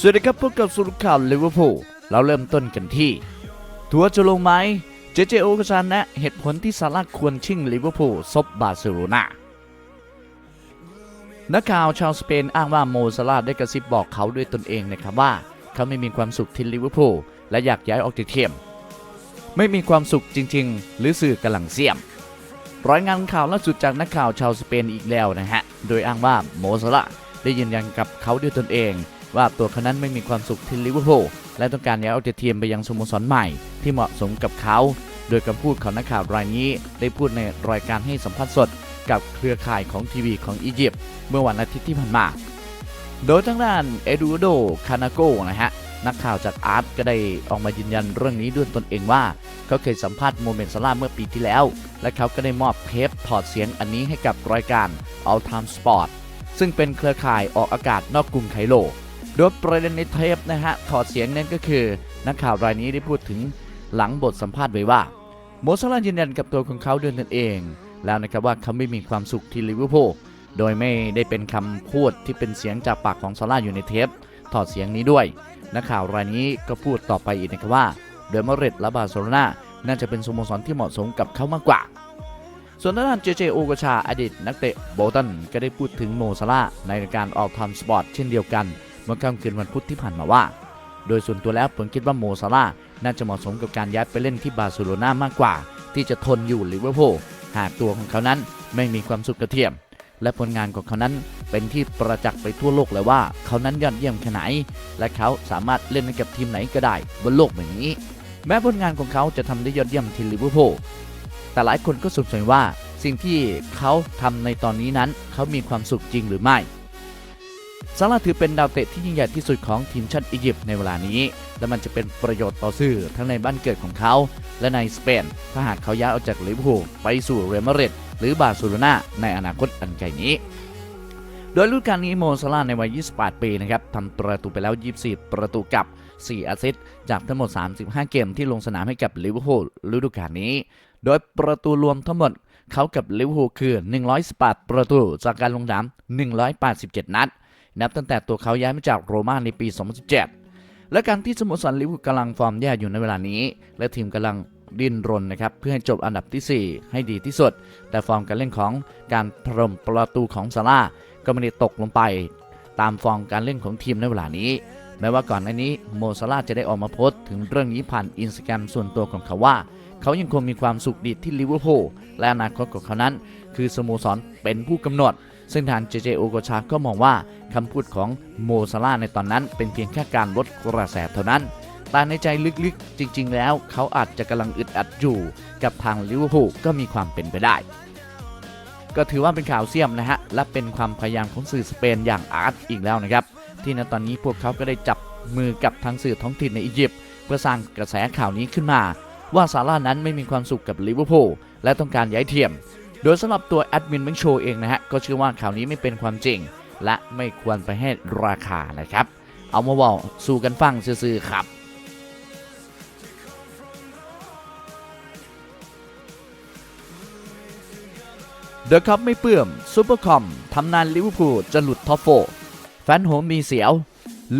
สวัสดีครับพบกับสุรข่าวลิเวอร์พูลเราเริ่มต้นกันที่ ทัวร์จะลงไหมเจเจโอกชานะเหตุผลที่ซาร่าควรชิ่งลิเวอร์พูลซบบาร์เซโลนานักข่าวชาวสเปนอ้างว่าโมซาลาได้กระซิบบอกเขาด้วยตนเองนะครับว่า เขาไม่มีความสุขที่ลิเวอร์พูลและอยากย้ายออกจากทีมไม่มีความสุขจริง ๆ หรือสื่อกำลังเสี่ยมรายงานข่าวล่าสุดจากนักข่าวชาวสเปนอีกแล้วนะฮะ โดยอ้างว่าโมซาลาได้ยืนยันกับเขาด้วยตนเอง ว่าตัวเขานั้นไม่มีความสุขที่ลิเวอร์พูลและต้องการย้ายออกจากทีมไปยังสโมสรใหม่ ที่เหมาะสมกับเขา โดยคำพูดของนักข่าวรายนี้ ได้พูดในรายการให้สัมภาษณ์สด กับเครือข่ายของทีวีของอียิปต์เมื่อวันอาทิตย์ที่ผ่านมา โดยทางด้านเอดูโดคานาโกนะฮะนักข่าวจากอาร์ตก็ได้ออกมายืนยันเรื่องนี้ด้วยตนเองว่า เขาเคยสัมภาษณ์โมเมนต์ซาร่าเมื่อปีที่แล้ว และเขาก็ได้มอบเทปถอดเสียงอันนี้ให้กับรายการ All Time Sport ซึ่งเป็นเครือข่ายออกอากาศนอกกรุงไคโร โดยประเด็นในเทปนะฮะถอดเสียงนั้นก็คือนักข่าวรายนี้ได้พูดถึงหลังบทสัมภาษณ์ไว้ว่าโมซาลายืนยันกับตัวของเขาเด้วยตนเอง แล้วนะครับว่าเขาไม่มีความสุขที่ลิเวอร์พูลโดยไม่ได้เป็นคำพูดที่เป็นเสียงจากปากของซาร่าอยู่ในเทปถอดเสียงนี้ด้วย นักข่าวรายนี้ก็พูดต่อไปอีกนะครับว่าเดอมาริดและบาร์เซโลนาน่าจะเป็นสโมสรที่เหมาะสมกับเขามากกว่า ส่วนด้านเจเจโอกชาอดีตนักเตะโบลตันก็ได้พูดถึงโมซาร่าในการออ l ท i มสปอร์ตเช่นเดียวกัน เมื่อค่ำคืนวันพุธที่ผ่านมาว่า โดยส่วนตัวแล้วผมคิดว่าโมซาร่าน่าจะเหมาะสมกับการย้ายไปเล่นที่บาร์เซโลนามากกว่า ที่จะทนอยู่ลิเวอร์พูลหากตัวของเขานั้นไม่มีความสุขกระเทียม และผลงานของเขานั้นเป็นที่ประจักษ์ไปทั่วโลกเลยว่าเขานั้นยอดเยี่ยมแค่ไหน และเขาสามารถเล่นกับทีมไหนก็ได้บนโลกใบนี้ แม้ผลงานของเขาจะทำได้ยอดเยี่ยมที่ลิเวอร์พูลแต่หลายคนก็สงสัยว่าสิ่งที่เขาทำในตอนนี้นั้น เขามีความสุขจริงหรือไม่ ซาร่าถือเป็นดาวเตะที่ยิ่งใหญ่ที่สุดของทีมชาติอียิปต์ในเวลานี้ และมันจะเป็นประโยชน์ต่อสื่อทั้งในบ้านเกิดของเขา และในสเปน ถ้าหากเขาย้ายออกจากลิเวอร์พูลไปสู่เรอัลมาดริดหรือบาร์เซโลนาในอนาคตอันไกลนี้ โดยฤดูกาลนี้โมซาร่าในวัย 28 ปีนะครับทำประตูไปแล้ว 24 ประตูกับ 4แอสซิสต์จากทั้งหมด 35 เกมที่ลงสนามให้กับลิเวอร์พูลฤดูกาลนี้ โดยประตูรวมทั้งหมดเขากับลิเวอร์พูลคือ 118 ประตูจากการลงสนาม 187 นัด นับตั้งแต่ตัวเขาย้ายมาจากโรม่าในปี 2017 และการที่สโมสรลิเวอร์พูลกำลังฟอร์มแย่อยู่ในเวลานี้ และทีมกำลังดิ้นรนนะครับเพื่อให้จบอันดับทีสี่ 4 ให้ดีที่สุด แต่ฟอร์มการเล่นของการพรมประตูของซาร่าก็ไม่ได้ตกลงไป ตามฟอร์มการเล่นของทีมในเวลานี้ แม้ว่าก่อนหน้านี้โมซาร่าจะได้ออกมาโพสต์ถึงเรื่องนี้ผ่านอินสตาแกรมส่วนตัวของเขาว่า เขายังคงมีความสุขดีที่ลิเวอร์พูลและอนาคตของเขานั้น คือสโมสรเป็นผู้กำหนด ซึ่งทางเจเจโอโกชาก็มองว่า คำพูดของโมซาร่าในตอนนั้นเป็นเพียงแค่การลดกระแสเท่านั้น แต่ในใจลึกๆ จริง ๆ แล้วเขาอาจจะกำลังอึดอัดอยู่ กับทางลิเวอร์พูลก็มีความเป็นไปได้ ก็ถือว่าเป็นข่าวเสียมนะฮะ และเป็นความพยายามของสื่อสเปนอย่างอาร์ตอีกแล้วนะครับ ที่ในตอนนี้พวกเขาก็ได้จับมือกับทางสื่อท้องถิ่นในอียิปต์เพื่อสร้างกระแสข่าวนี้ขึ้นมา ว่าซาร่านั้นไม่มีความสุขกับลิเวอร์พูลและต้องการย้ายทีมโดยสำหรับตัวแอดมินบังโชเองนะฮะก็เชื่อว่าข่าวนี้ไม่เป็นความจริง และไม่ควรไปให้ราคานะครับ เอามาบอกสู่กันฟังซื่อๆครับเดอะคัพไม่เปื่อมซูเปอร์คอมทำนานลิเวอร์พูลจะหลุดท็อปโฟร์แฟนโหมมีเสียว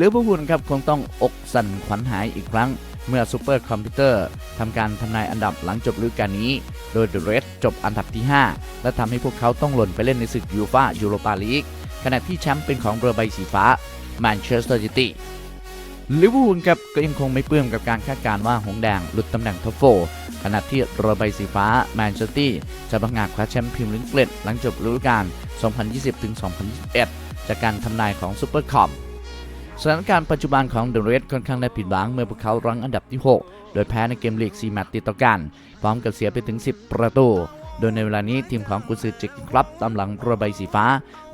ลิเวอร์พูลครับคงต้องอกสั่นขวัญหายอีกครั้ง เมื่อซูเปอร์คอมพิวเตอร์ทำการทำนายอันดับหลังจบฤดูกาลนี้ โดยเดอะเรดจบอันดับที่ 5 และทำให้พวกเขาต้องหล่นไปเล่นในศึกยูฟายูโรปาลีก ขณะที่แชมป์เป็นของเรือใบสีฟ้าแมนเชสเตอร์ซิตี้ลิเวอร์พูลครับก็ยังคงไม่เปื้มกับการคาดการณ์ว่าหงแดงหลุดตำแหน่งท็อปโฟร์ขณะที่เรือใบสีฟ้าแมนเชสเตอร์จะประกาศคว้าแชมป์พรีเมียร์ลีกอังกหลังจบฤดูกาล 2020-2021 จากการทำนายของซูเปอร์คอมสถานการณ์ปัจจุบันของเดอะเรดค่อนข้างได้ผิดหวังเมื่อพวกเขารั้งอันดับที่ 6 โดยแพ้ในเกมลีก 4 แมตช์ติดต่อกัน พร้อมกับเสียไปถึง 10 ประตู โดยในเวลานี้ทีมของกุนซือจิกครับตามหลังรือใบสีฟ้า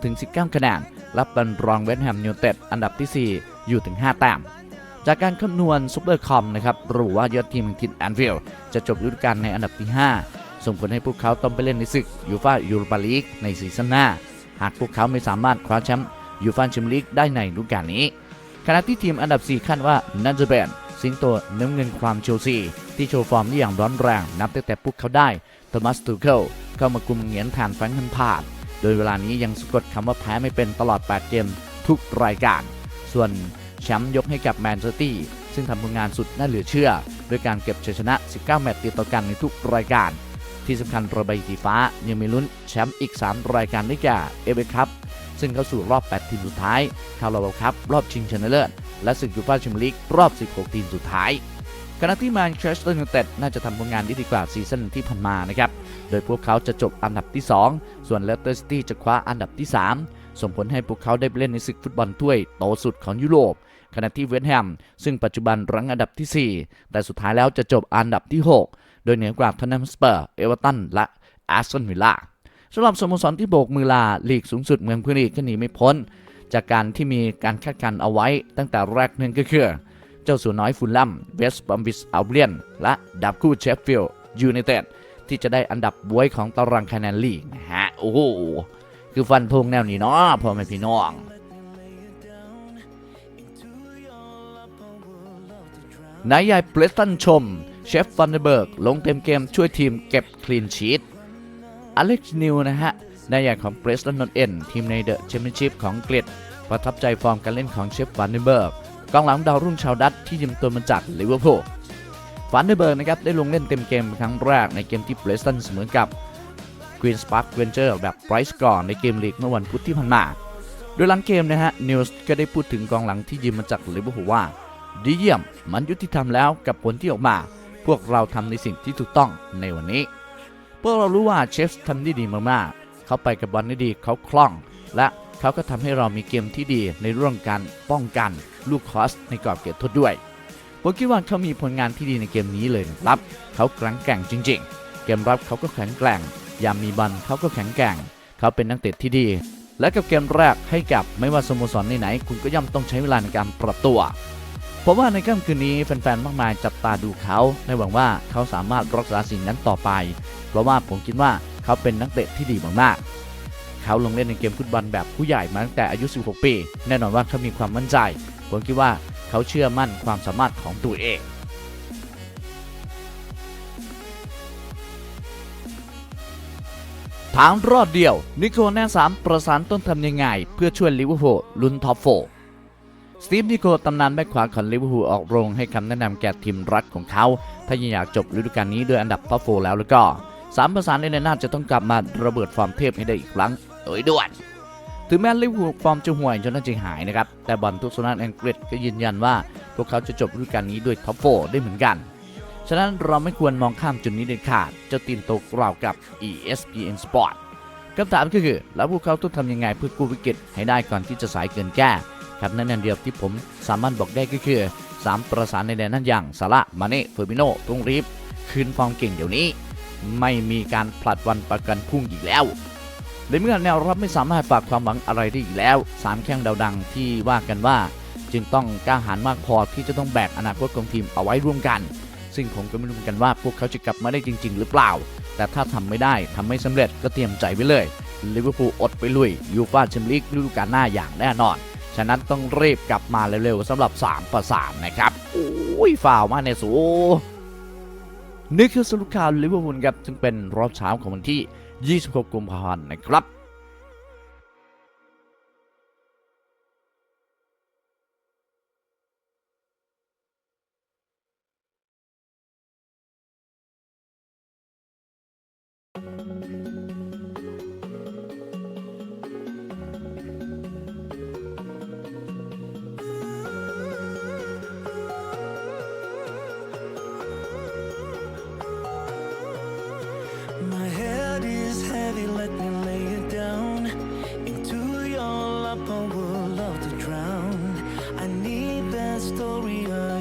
ถึง 19 คะแนนรับเป็นรองเวสต์แฮมยูไนเต็ดอันดับที่ 4 อยู่ถึง 5 แต้ม จากการคำนวณซูเปอร์คอมนะครับระบุว่ายอดทีมแห่งทินแอนฟิลจะจบฤดูกาลในอันดับที่ 5 ส่งผลให้พวกเขาต้องไปเล่นในศึกยูฟ่ายูโรปาลีกในซีซั่นหน้า หากพวกเขาไม่สามารถคว้าแชมป์ยูฟ่าแชมเปี้ยนลีกได้ในฤดูกาลนี้ขณะที่ทีมอันดับ 4 คาดว่าน่าจะเป็น สิงโตน้ำเงินความเชลซีที่โชว์ฟอร์มได้อย่างร้อนแรง นับตั้งแต่พวกเขาได้โทมัสตูเคิลเข้ามากุมเหงียนแทนแฟรงค์ฮันพาดโดยเวลานี้ยังสะกดคำว่าแพ้ไม่เป็นตลอด 8 เกมทุกรายการ ส่วนแชมป์ยกให้กับแมนเชสเตอร์ซึ่งทำผลงานสุดน่าเหลือเชื่อ ด้วยการเก็บชัยชนะ 19 แมตช์ติดต่อกันในทุกรายการ ที่สำคัญระบายสีฟ้ายังมีลุ้นแชมป์อีก 3 รายการได้แก่เอเวอคัพ ซึ่งเข้าสู่รอบ 8 ทีมสุดท้ายคาราบาวคัพรอบชิงชนะเลิศและศึกยูฟ่าแชมเปี้ยนลีกรอบ 16 ทีมสุดท้ายขณะที่แมนเชสเตอร์ยูไนเต็ดน่าจะทำผลงานด้ดีกว่าซีซั่นที่ผ่านมานะครับ โดยพวกเขาจะจบอันดับที่ 2 ส่วนเลสเตอร์ซิตี้จะคว้าอันดับที่ 3 ส่งผลให้พวกเขาได้เล่นในศึกฟุตบอลถ้วยโตสุดของยุโรป ขณะที่เวสต์แฮมซึ่งปัจจุบันรั้งอันดับที่ 4 แต่สุดท้ายแล้วจะจบอันดับที่ 6 โดยเหนือกว่าทอนนัมสเปอร์ เอเวอร์ตัน และแอสตันวิลล่า สำหรับสโมสรที่โบกมือลาลีกสูงสุดเมืองพรีเมีกก็หนีไม่พ้น จากการที่มีการคาดการณ์เอาไว้ตั้งแต่แรกนั่นก็คือ เจ้าสัวน้อยฟุลลัมเวสต์บอมบิสอัลเบียนและดับคู่เชฟฟิลด์ยูไนเต็ดที่จะได้อันดับบวยของตารางคะแนนลีกนะฮะโอ้โหคือฟันธงแนวนี้เนาะพ่อแม่พี่น้องนายใหญ่เพลสตันชม เชฟฟันเดเบิร์ก ลงเต็มเกมช่วยทีมเก็บคลีนชีต อเล็กซ์นิวนะฮะนายใหญ่ของเพรสตันนอตเอ็นทีมในเดอะแชมเปี้ยนชิพของอังกฤษประทับใจฟอร์มการเล่นของเชฟฟันเดอร์เบิร์กกองหลังดาวรุ่งชาวดัตที่ยืมตัวมาจากลิเวอร์พูลฟันเดอร์เบิร์กนะครับได้ลงเล่นเต็มเกมครั้งแรกในเกมที่เพรสตันเสมอกับควีนสปาร์คเวนเจอร์แบบไบรส์ก่อนในเกมลีกเมื่อวันพุธที่ผ่านมาโดยหลังเกมนะฮะนิวส์ก็ได้พูดถึงกองหลังที่ยืมมาจากลิเวอร์พูลว่าดีเยี่ยม มันยุติธรรมแล้วกับผลที่ออกมา พวกเราทำในสิ่งที่ถูกต้องในวันนี้ พวกเรารู้ว่าเชฟทำได้ดีมากๆ เขาไปกับบอลได้ดีเขาคล่อง และเขาก็ทำให้เรามีเกมที่ดีในเรื่องการป้องกันลูกคอสในกรอบเขตโทษด้วยผมคิดว่าเขามีผลงานที่ดีในเกมนี้เลยนะครับ เขาแข็งแกร่งจริง ๆ เกมรับเขาก็แข็งแกร่ง ยามมีบอลเขาก็แข็งแกร่ง เขาเป็นนักเตะที่ดี และกับเกมแรกให้กับไม่ว่าสโมสรไหนๆคุณก็ย่อมต้องใช้เวลาในการปรับตัวผมว่าในค่ำคืนนี้แฟนๆ มากมายจับตาดูเขาในหวังว่าเขาสามารถรักษาสิ่งนั้นต่อไป เพราะว่าผมคิดว่าเขาเป็นนักเตะที่ดีมากๆ เขาลงเล่นในเกมฟุตบอลแบบผู้ใหญ่มาตั้งแต่อายุ 16 ปี แน่นอนว่าเขามีความมั่นใจ ผมคิดว่าเขาเชื่อมั่นความสามารถของตัวเองทางรอดเดียว นิโคลแน่สามประสานต้นทำยังไง เพื่อช่วยลิเวอร์พูลลุ้นท็อปโฟสตีฟนิโคลตำนานแบ็คขวาของลิเวอร์พูลออกโรงให้คำแนะนำแก่ทีมรักของเขา ถ้ายังอยากจบฤดูกาลนี้ด้วยอันดับท็อปโฟแล้วแล้วก็ สามประสานในน่าจะต้องกลับมาระเบิดฟอร์มเทพให้ได้อีกครั้งโดยด่วน ถึงแม้ลิเวอร์พูลฟอร์มจะห่วยจนน่าจะหายนะครับ แต่บอลทุกสนามอังกฤษก็ยืนยันว่า พวกเขาจะจบฤดูกาลนี้ด้วยท็อปโฟร์ได้เหมือนกัน ฉะนั้นเราไม่ควรมองข้ามจุดนี้เด็ดขาด เจ้าตีนโตกล่าวกับ ESPN Sport คำถามก็คือ แล้วพวกเขาต้องทำยังไงเพื่อกู้วิกฤตให้ได้ก่อนที่จะสายเกินแก้ครับนั่นอันเดียวที่ผมสามารถบอกได้ก็คือ 3 ประสานในแดนนั้นอย่างซาร่ามาเน่เฟอร์มิโนต้งรีบ คืนฟอร์มเก่งเดี๋ยวนี้ ไม่มีการผลัดวันประกันพรุ่งอีกแล้วในเมื่อแนวรับไม่สามารถฝากความหวังอะไรได้อีกแล้ว3แข้งดาวดังที่ว่ากันว่า จึงต้องกล้าหาญมากพอที่จะต้องแบกอนาคตของทีมเอาไว้ร่วมกัน ซึ่งผมก็ไม่รู้เหมือนกันว่าพวกเขาจะกลับมาได้จริง ๆ หรือเปล่า แต่ถ้าทำไม่ได้ทำไม่สำเร็จก็เตรียมใจไว้เลยลิเวอร์พูลอดไปลุยยูฟ่าแชมเปี้ยนลีกฤดูกาลหน้าอย่างแน่นอน ฉะนั้นต้องรีบกลับมาเร็วๆสำหรับ3ประสานนะครับโอ้ยฝ่าวมาในสู นี่คือสรุปข่าวลิเวอร์พูลครับ ซึ่งเป็นรอบเช้าของวันที่ 26 กุมภาพันธ์นะครับ story of